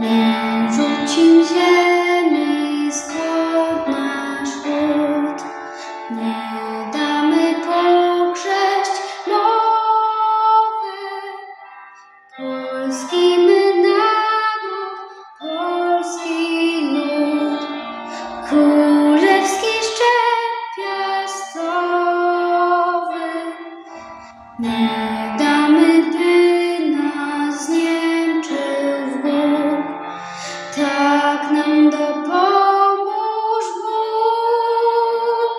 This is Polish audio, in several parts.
Rzucił ziemi skąd nasz. Nie damy Polski my naród, polski lud. Królewski szczep tak nam dopomóż Bóg.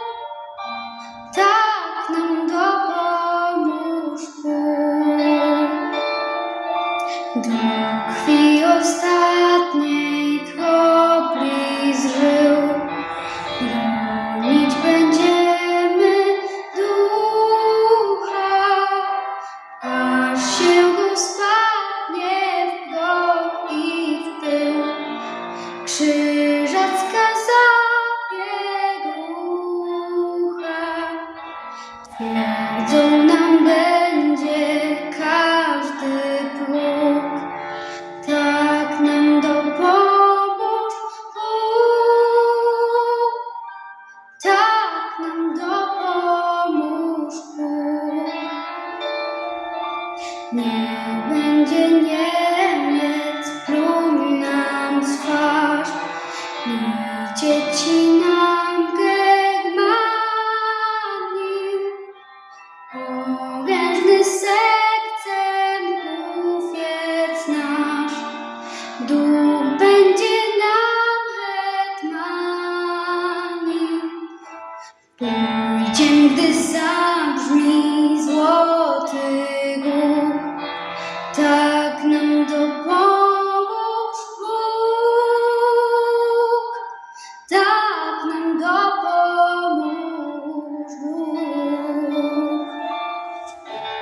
Tak nam dopomóż Bóg. Do krwi ostatniej kropli zżył, bronić będziemy Krzyżacka jego ucha, twierdzą nam będzie każdy próg. Tak nam dopomóż Bóg. Tak nam dopomóż Bóg. Nie będzie Niemiec pluł ni dzieci nam Germanii. Orężny sekcem kufiec nasz, duch będzie nam hetmani. Pójdziem, gdy zabrzmi złoty głóg, tak nam dopomóż